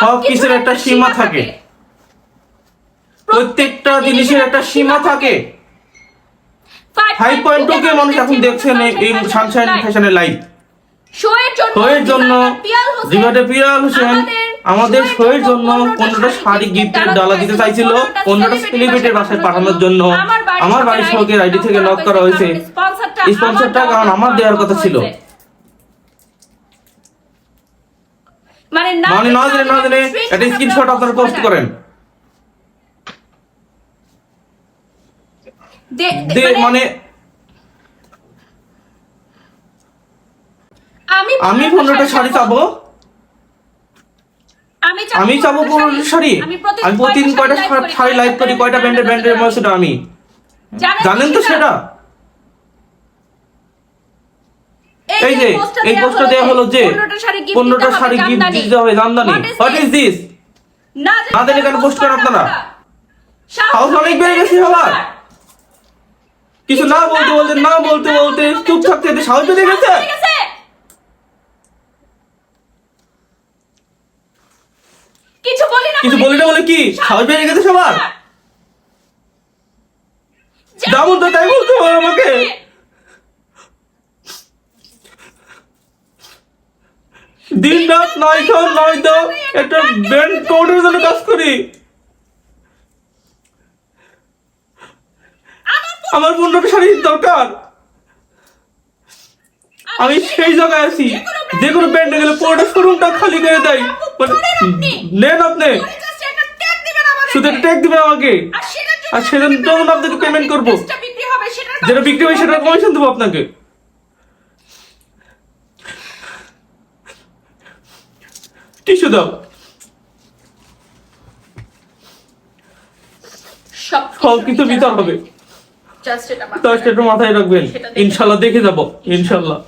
সব কিছুর একটা সীমা থাকে। প্রত্যেকটা জিনিসের একটা সীমা থাকে। ফাইভ পয়েন্ট টু কে মানুষ এখন দেখছেন এই- সানশাইন ফ্যাশনের লাইভ শোয়ের জন্য পিয়াল হোসেন। জিগাটে পিয়াল হোসেন আমাদের শোয়ের জন্য পনেরোটা শাড়ি গিফটের ডালা দিতে চাইছিল। পনেরোটা সেলিব্রিটির বাসায় পাঠানোর জন্য। আমার বাড়ির সহকের আইডি থেকে লক করা হয়েছে। স্পন্সরটা কারণ আমার দেওয়ার কথা ছিল। মানে মানে না জেনে না জেনে একটা স্ক্রিনশট আপনারা পোস্ট করেন। দে- দে- মানে আমি আমি পনেরোটা শাড়ি চাবো। আমি চাবো পনেরোটা শাড়ি। আমি প্রতিদিন কয়টা শাড়ি লাইভ করি? কয়টা ব্র্যান্ডের ব্র্যান্ডের অ্যাম্বাসেডর আমি। জানেন তো সেটা? এই যে এই পোস্টটা হলো যে পনেরোটা শাড়ি গিফট দিতে হবে জামদানি। হোয়াট ইজ দিস না কেন করেন আপনারা? সাহস অনেক বেড়ে গেছে সবার। কিছু না বলতে বলতে না বলতে বলতে চুপ থাকতে থাকতে সাহস বেড়ে গেছে। কিছু বলি না কিছু বলি? না বলে কি? সাহস বেড়ে গেছে সবার? তো তাই বলতে আমাকে। দিন রাত নয় খাও নয় দাও একটা ব্যান্ড কোডের জন্য কাজ করি। আমার পনেরোটা শাড়ির দরকার। আমি সেই জায়গায় আছি যে কোনো ব্যান্ডে গেলে পুরোটা শোরুমটা খালি করে দেয়। মানে নেন আপনি। শুধু ট্যাগ দিবেন আমাকে। আর সেটার জন্য আপনাকে পেমেন্ট করব যেটা বিক্রি হয় সেটার কমিশন দেবো আপনাকে। টিস্যু দাও। সব কিছু বিচার হবে। জাস্ট এটা মাথায় রাখবেন। ইনশাল্লাহ দেখে যাব। ইনশাল্লাহ।